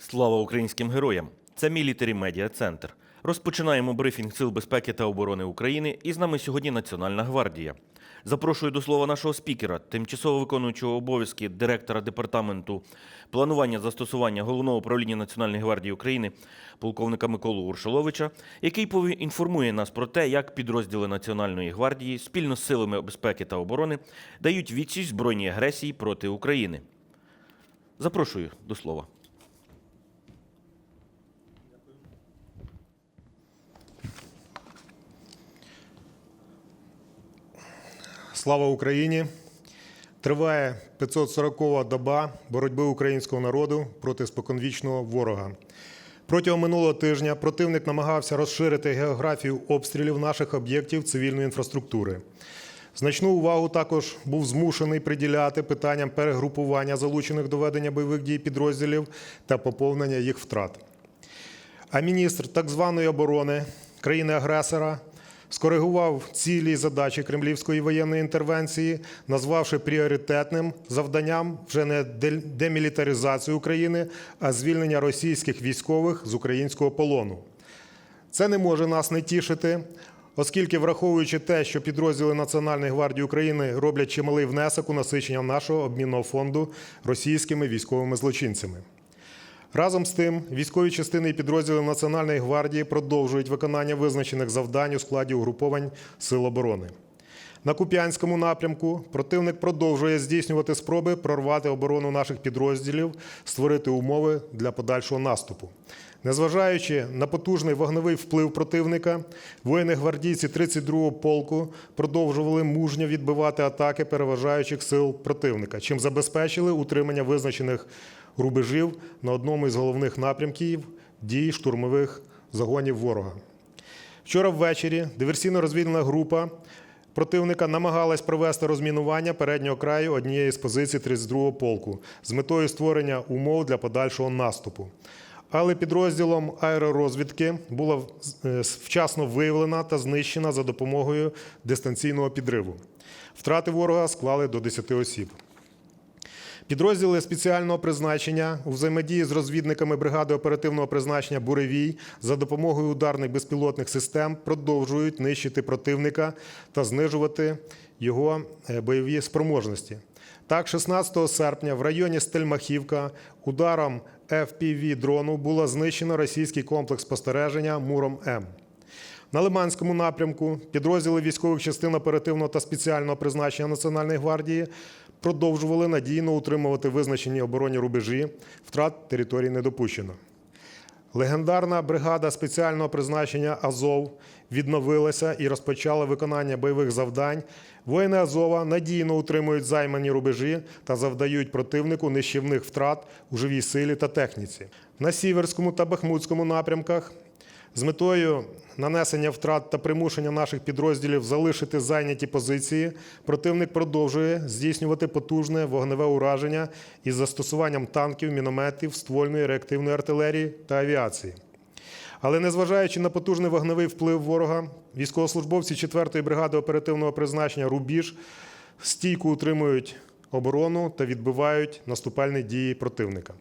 Слава українським героям! Це мілітарі Медіа Центр. Розпочинаємо брифінг Сил безпеки та оборони України. І з нами сьогодні Національна гвардія. Запрошую до слова нашого спікера, тимчасово виконуючого обов'язки директора департаменту планування застосування головного управління Національної гвардії України, полковника Миколу Уршоловича, який поінформує нас про те, як підрозділи Національної гвардії спільно з силами безпеки та оборони дають відсіч збройній агресії проти України. Запрошую до слова. Слава Україні! Триває 540-та доба боротьби українського народу проти споконвічного ворога. Протягом минулого тижня противник намагався розширити географію обстрілів наших об'єктів цивільної інфраструктури. Значну увагу також був змушений приділяти питанням перегрупування залучених до ведення бойових дій підрозділів та поповнення їх втрат. А міністр так званої оборони країни-агресора скоригував цілі і задачі кремлівської воєнної інтервенції, назвавши пріоритетним завданням вже не демілітаризацію України, а звільнення російських військових з українського полону. Це не може нас не тішити, оскільки, враховуючи те, що підрозділи Національної гвардії України роблять чималий внесок у насичення нашого обмінного фонду російськими військовими злочинцями. Разом з тим, військові частини і підрозділи Національної гвардії продовжують виконання визначених завдань у складі угруповань Сил оборони. На Куп'янському напрямку противник продовжує здійснювати спроби прорвати оборону наших підрозділів, створити умови для подальшого наступу. Незважаючи на потужний вогневий вплив противника, воїни-гвардійці 32-го полку продовжували мужньо відбивати атаки переважаючих сил противника, чим забезпечили утримання визначених рубежів на одному із головних напрямків дій штурмових загонів ворога. Вчора ввечері диверсійно-розвідувальна група противника намагалась провести розмінування переднього краю однієї з позицій 32-го полку з метою створення умов для подальшого наступу. Але підрозділом аеророзвідки була е, вчасно виявлена та знищена за допомогою дистанційного підриву. Втрати ворога склали до 10 осіб. Підрозділи спеціального призначення у взаємодії з розвідниками бригади оперативного призначення Буревій за допомогою ударних безпілотних систем продовжують нищити противника та знижувати його е, бойові спроможності. Так, 16 серпня в районі Стельмахівка ударом FPV дрону було знищено російський комплекс спостереження Муром М. На Лиманському напрямку підрозділи військових частин оперативного та спеціального призначення Національної гвардії продовжували надійно утримувати визначені оборонні рубежі. Втрат території не допущено. Легендарна бригада спеціального призначення Азов відновилася і розпочала виконання бойових завдань. Воїни Азова надійно утримують займані рубежі та завдають противнику нищівних втрат у живій силі та техніці. На Сіверському та Бахмутському напрямках з метою нанесення втрат та примушення наших підрозділів залишити зайняті позиції, противник продовжує здійснювати потужне вогневе ураження із застосуванням танків, мінометів, ствольної реактивної артилерії та авіації. Але незважаючи на потужний вогневий вплив ворога, військовослужбовці 4-ї бригади оперативного призначення Рубіж стійко утримують оборону та відбивають наступальні дії противника.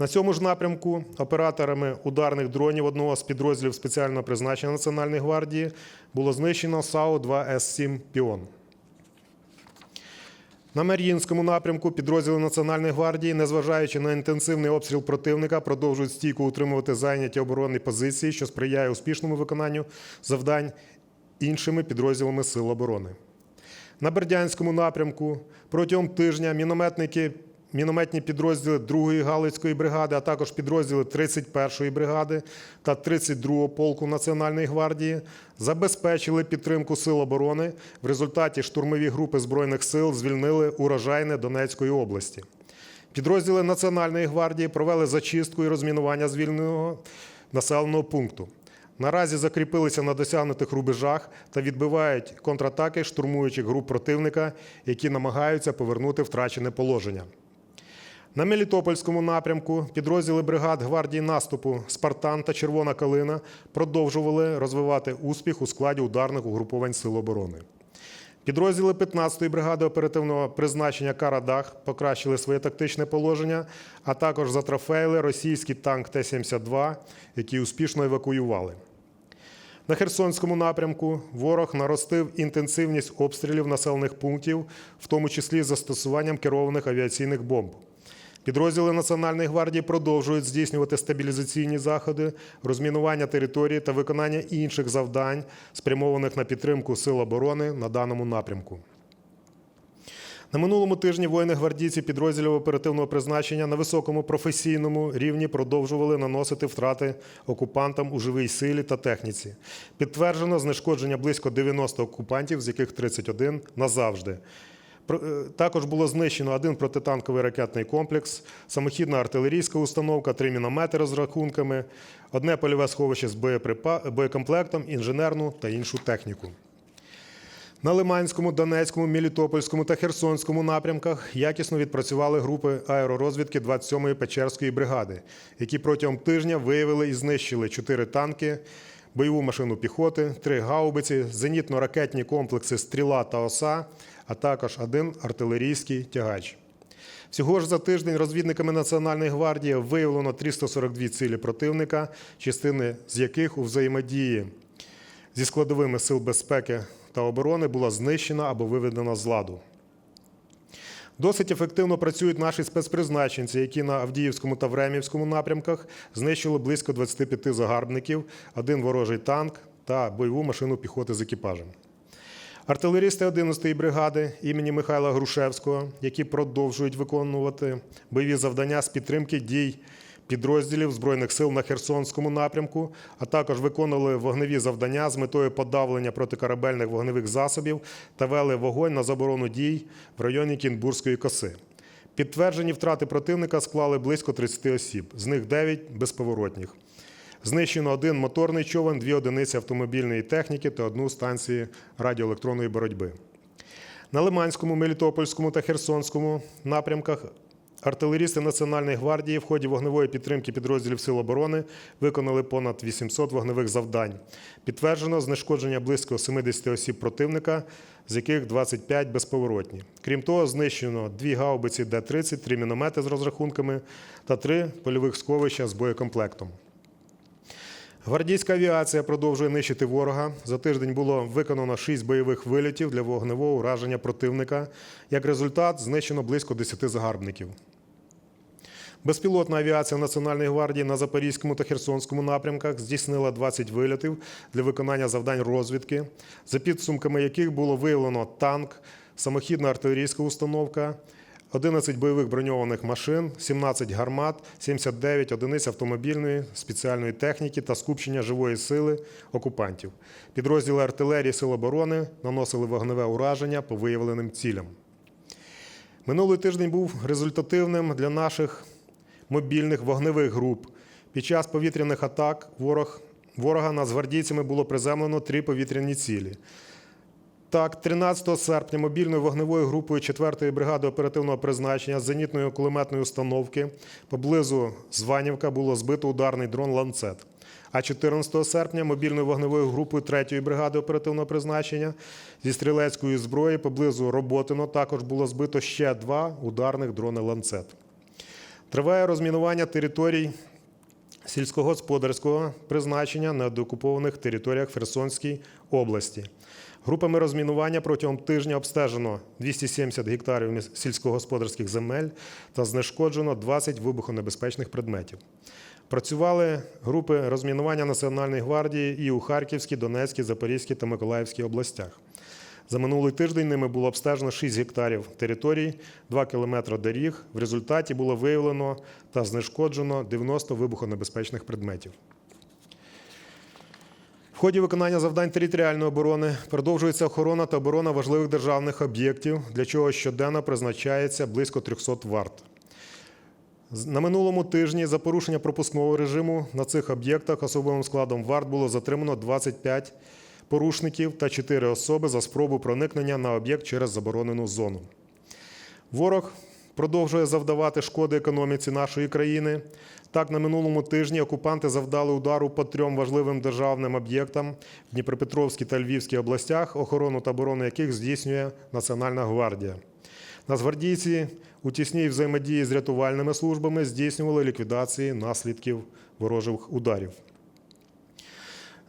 На цьому ж напрямку операторами ударних дронів одного з підрозділів спеціального призначення Національної гвардії було знищено САУ-2С7 Піон. На Мар'їнському напрямку підрозділи Національної гвардії, незважаючи на інтенсивний обстріл противника, продовжують стійко утримувати зайняті оборонні позиції, що сприяє успішному виконанню завдань іншими підрозділами Сил оборони. На Бердянському напрямку протягом тижня мінометники, мінометні підрозділи 2-ї Галицької бригади, а також підрозділи 31-ї бригади та 32-го полку Національної гвардії забезпечили підтримку сил оборони. В результаті штурмові групи Збройних сил звільнили урожайне Донецької області. Підрозділи Національної гвардії провели зачистку і розмінування звільненого населеного пункту. Наразі закріпилися на досягнутих рубежах та відбивають контратаки штурмуючих груп противника, які намагаються повернути втрачене положення. На Мелітопольському напрямку підрозділи бригад гвардії наступу Спартан та Червона Калина продовжували розвивати успіх у складі ударних угруповань Сил оборони. Підрозділи 15-ї бригади оперативного призначення Карадах покращили своє тактичне положення, а також затрофеїли російський танк Т-72, який успішно евакуювали. На Херсонському напрямку ворог наростив інтенсивність обстрілів населених пунктів, в тому числі з застосуванням керованих авіаційних бомб. Підрозділи Національної гвардії продовжують здійснювати стабілізаційні заходи, розмінування території та виконання інших завдань, спрямованих на підтримку сил оборони на даному напрямку. На минулому тижні воїни-гвардійці підрозділів оперативного призначення на високому професійному рівні продовжували наносити втрати окупантам у живій силі та техніці. Підтверджено знешкодження близько 90 окупантів, з яких 31 назавжди. Е, Також було знищено один протитанковий ракетний комплекс, самохідна артилерійська установка, три міномети з рахунками, одне польове сховище з боєкомплектом, інженерну та іншу техніку. На Лиманському, Донецькому, Мелітопольському та Херсонському напрямках якісно відпрацювали групи аеророзвідки 27-ї Печерської бригади, які протягом тижня виявили і знищили 4 танки, бойову машину піхоти, 3 гаубиці, зенітно-ракетні комплекси Стріла та Оса, а також один артилерійський тягач. Всього ж за тиждень розвідниками Національної гвардії виявлено 342 цілі противника, частини з яких у взаємодії зі складовими сил безпеки та оборони була знищена або виведена з ладу. Досить ефективно працюють наші спецпризначенці, які на Авдіївському та Времівському напрямках знищили близько 25 загарбників, один ворожий танк та бойову машину піхоти з екіпажем. Артилерісти 11-ї бригади імені Михайла Грушевського, які продовжують виконувати бойові завдання з підтримки дій підрозділів Збройних сил на Херсонському напрямку, а також виконували вогневі завдання з метою подавлення протикорабельних вогневих засобів та вели вогонь на заборону дій в районі Кінбурзької коси. Підтверджені втрати противника склали близько 30 осіб, з них 9 безповоротніх. Знищено один моторний човен, дві одиниці автомобільної техніки та одну станцію радіоелектронної боротьби. На Лиманському, Мелітопольському та Херсонському напрямках артилерісти Національної гвардії в ході вогневої підтримки підрозділів Сил оборони виконали понад 800 вогневих завдань. Підтверджено знешкодження близько 70 осіб противника, з яких 25 безповоротні. Крім того, знищено дві гаубиці Д-30, три міномети з розрахунками та три польових сховища з боєкомплектом. Гвардійська авіація продовжує нищити ворога. За тиждень було виконано 6 бойових вильотів для вогневого ураження противника. Як результат, знищено близько 10 загарбників. Безпілотна авіація Національної гвардії на Запорізькому та Херсонському напрямках здійснила 20 вильотів для виконання завдань розвідки, за підсумками яких було виявлено танк, самохідна артилерійська установка, 11 бойових броньованих машин, 17 гармат, 79 одиниць автомобільної спеціальної техніки та скупчення живої сили окупантів. Підрозділи артилерії Сил оборони наносили вогневе ураження по виявленим цілям. Минулий тиждень був результативним для наших мобільних вогневих груп. Під час повітряних атак ворог, ворога нацгвардійцями було приземлено три повітряні цілі. Так, 13 серпня мобільною вогневою групою 4-ї бригади оперативного призначення зенітної кулеметної установки поблизу Званівка було збито ударний дрон «Ланцет». А 14 серпня мобільною вогневою групою 3-ї бригади оперативного призначення зі стрілецької зброї поблизу Роботино також було збито ще два ударних дрони «Ланцет». Триває розмінування територій сільськогосподарського призначення на деокупованих територіях Херсонській області. Групами розмінування протягом тижня обстежено 270 гектарів сільськогосподарських земель та знешкоджено 20 вибухонебезпечних предметів. Працювали групи розмінування Національної гвардії і у Харківській, Донецькій, Запорізькій та Миколаївській областях. За минулий тиждень ними було обстежено 6 гектарів територій, 2 кілометри доріг. В результаті було виявлено та знешкоджено 90 вибухонебезпечних предметів. В ході виконання завдань територіальної оборони продовжується охорона та оборона важливих державних об'єктів, для чого щоденно призначається близько 300 варт. На минулому тижні за порушення пропускного режиму на цих об'єктах особовим складом варт було затримано 25 порушників та 4 особи за спробу проникнення на об'єкт через заборонену зону. Ворог продовжує завдавати шкоди економіці нашої країни. Так, на минулому тижні окупанти завдали удару по трьом важливим державним об'єктам в Дніпропетровській та Львівській областях, охорону та оборону яких здійснює Національна гвардія. Нацгвардійці у тісній взаємодії з рятувальними службами здійснювали ліквідації наслідків ворожих ударів.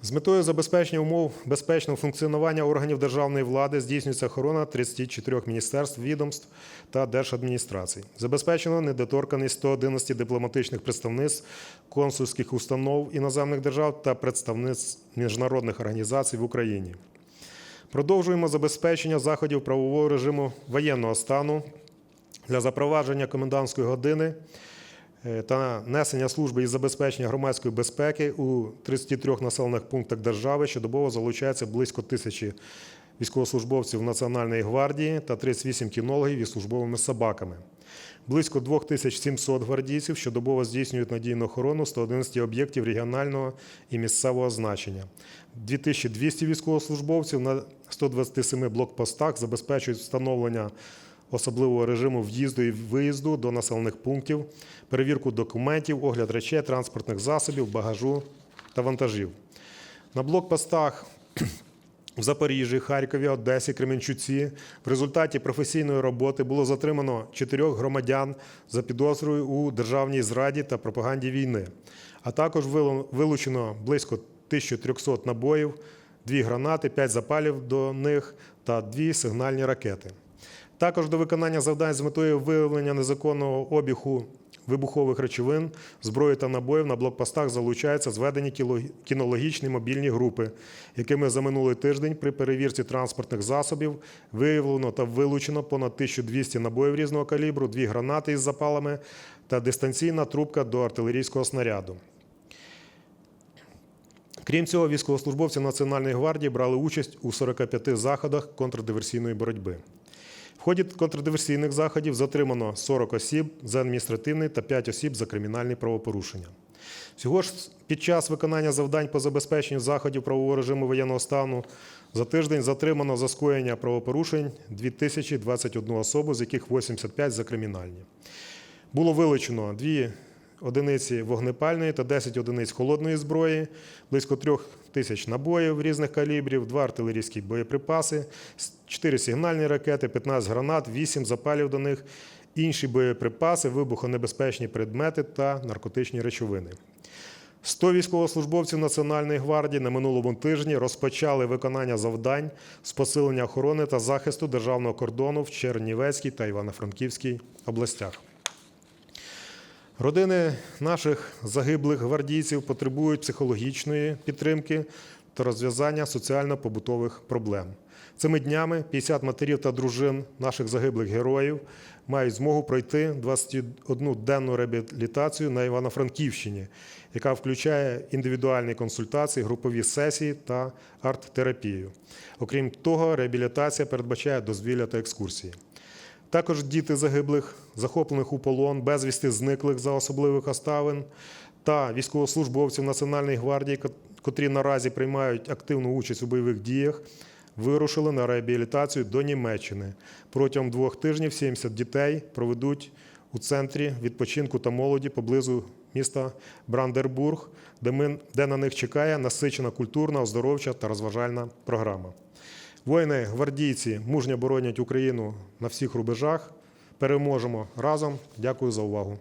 З метою забезпечення умов безпечного функціонування органів державної влади здійснюється охорона 34 міністерств, відомств та держадміністрацій. Забезпечено недоторканість 111 дипломатичних представництв, консульських установ іноземних держав та представництв міжнародних організацій в Україні. Продовжуємо забезпечення заходів правового режиму воєнного стану для запровадження комендантської години та несення служби із забезпечення громадської безпеки у 33 населених пунктах держави щодобово залучається близько тисячі військовослужбовців Національної гвардії та 38 кінологів із службовими собаками. Близько 2700 гвардійців щодобово здійснюють надійну охорону 111 об'єктів регіонального і місцевого значення. 2200 військовослужбовців на 127 блокпостах забезпечують встановлення особливого режиму в'їзду і виїзду до населених пунктів, перевірку документів, огляд речей, транспортних засобів, багажу та вантажів. На блокпостах в Запоріжжі, Харкові, Одесі, Кременчуці в результаті професійної роботи було затримано чотирьох громадян за підозрою у державній зраді та пропаганді війни, а також вилу- вилучено близько 1300 набоїв, дві гранати, п'ять запалів до них та дві сигнальні ракети. Також до виконання завдань з метою виявлення незаконного обігу вибухових речовин, зброї та набоїв на блокпостах залучаються зведені кінологічні мобільні групи, якими за минулий тиждень при перевірці транспортних засобів виявлено та вилучено понад 1200 набоїв різного калібру, дві гранати із запалами та дистанційна трубка до артилерійського снаряду. Крім цього, військовослужбовці Національної гвардії брали участь у 45 заходах контрдиверсійної боротьби. В ході контрдиверсійних заходів затримано 40 осіб за адміністративні та 5 осіб за кримінальні правопорушення. Всього ж під час виконання завдань по забезпеченню заходів правового режиму воєнного стану за тиждень затримано за скоєння правопорушень 2021 особу, з яких 85 за кримінальні. Було вилучено дві одиниці вогнепальної та 10 одиниць холодної зброї, близько трьох тисяч набоїв різних калібрів, два артилерійські боєприпаси, 4 сигнальні ракети, 15 гранат, 8 запалів до них, інші боєприпаси, вибухонебезпечні предмети та наркотичні речовини. 100 військовослужбовців Національної гвардії на минулому тижні розпочали виконання завдань з посилення охорони та захисту державного кордону в Чернівецькій та Івано-Франківській областях. Родини наших загиблих гвардійців потребують психологічної підтримки та розв'язання соціально-побутових проблем. Цими днями 50 матерів та дружин наших загиблих героїв мають змогу пройти 21-денну реабілітацію на Івано-Франківщині, яка включає індивідуальні консультації, групові сесії та арт-терапію. Окрім того, реабілітація передбачає дозвілля та екскурсії. Також діти загиблих, захоплених у полон, безвісти зниклих за особливих обставин та військовослужбовців Національної гвардії, котрі наразі приймають активну участь у бойових діях, вирушили на реабілітацію до Німеччини. Протягом двох тижнів 70 дітей проведуть у центрі відпочинку та молоді поблизу міста Брандербург, де на них чекає насичена культурна, оздоровча та розважальна програма. Воїни, гвардійці мужньо боронять Україну на всіх рубежах. Переможемо разом. Дякую за увагу.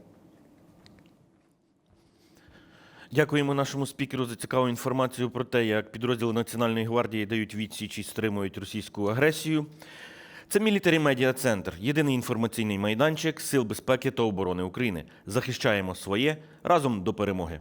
Дякуємо нашому спікеру за цікаву інформацію про те, як підрозділи Національної гвардії дають відсіч і стримують російську агресію. Це Мілітарі Медіа Центр, єдиний інформаційний майданчик Сил безпеки та оборони України. Захищаємо своє разом до перемоги.